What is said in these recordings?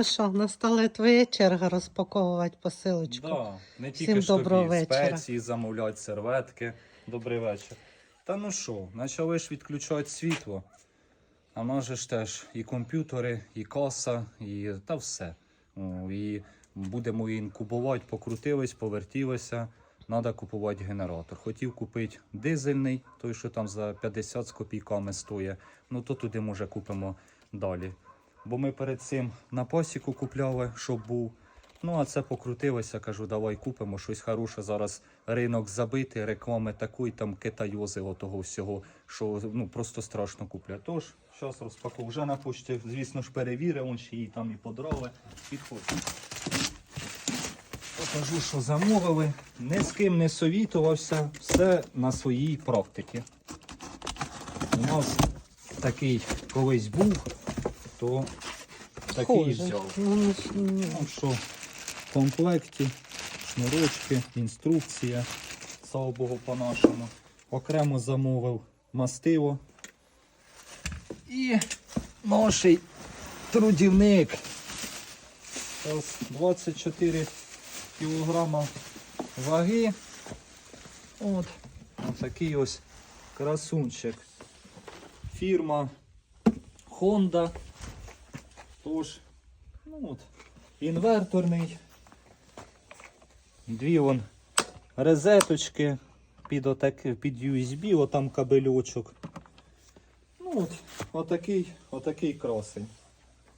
Ну Що, настала твоя черга розпаковувати посилочку. Да, не тільки ж доброго тобі вечора. спеції замовляти, серветки. Добрий вечір. Та ну що, почали ж відключати світло. А в нас же ж теж і комп'ютери, і каса, і та все. О, і будемо її інкубувати, покрутились, повертілися. Треба купувати генератор. Хотів купити дизельний, той, що там за 50 з копійками стоїть. Ну то туди може купимо далі. Бо ми перед цим на пасіку купляли, щоб був. Ну, а це покрутилося, кажу, давай купимо щось хороше. Зараз ринок забитий, реклами такої, там китайози отого всього, що ну, просто страшно купляти. Тож, зараз розпакую. Вже на почті, звісно ж, перевірив, он ще її там і подрали. Підходь. Покажу, що замовили. Ні з ким не совітувався, все на своїй практиці. У нас такий колись був, то такий Схоже. взяв. Ну, ну, ну, Ну що, в комплекті, шнурочки, інструкція, слава Богу, по-нашому. Окремо замовив мастиво. І наш трудівник. Ось 24 кілограма ваги. От, такий ось красунчик. Фірма Honda. Тож, ну от, інверторний. Дві вон розеточки під, отак, під USB, отам кабельочок. Ну от, отакий, отакий красень.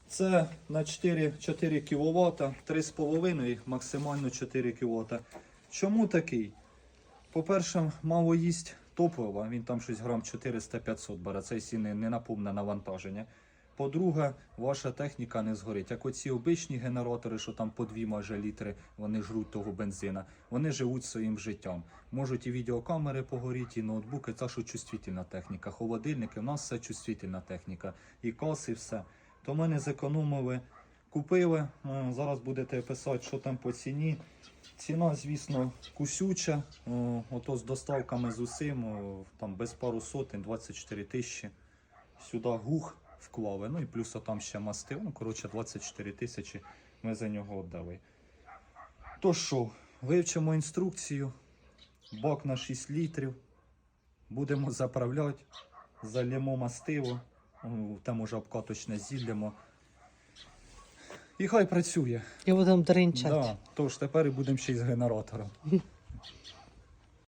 Це на 4, 4 кВт, 3,5, максимально 4 кВт. Чому такий? По-перше, мало їсть топлива, він там щось грам 400-500 бере, це сі не, не на повне навантаження. По-друге, ваша техніка не згорить. Як оці обичні генератори, що там по дві майже літри, вони жруть того бензина, вони живуть своїм життям. Можуть і відеокамери погоріти, і ноутбуки, це що чувствительна техніка. Холодильники, у нас все чувствительна техніка. І каси, і все. То ми не зекономили, купили. Е, Зараз будете писати, що там по ціні. Ціна, звісно, кусюча. Ото з доставками з усім, там без пару сотень, 24 тисячі. Сюди гух вклали. Ну і плюс там ще мастив. Ну, коротше, 24 тисячі ми за нього віддали. То що, вивчимо інструкцію. Бак на 6 літрів. Будемо заправляти. Залємо мастиво. Там уже обкаточне зіллямо. І хай працює. І будемо дринчати. Да, тож тепер і будемо ще й з генератором.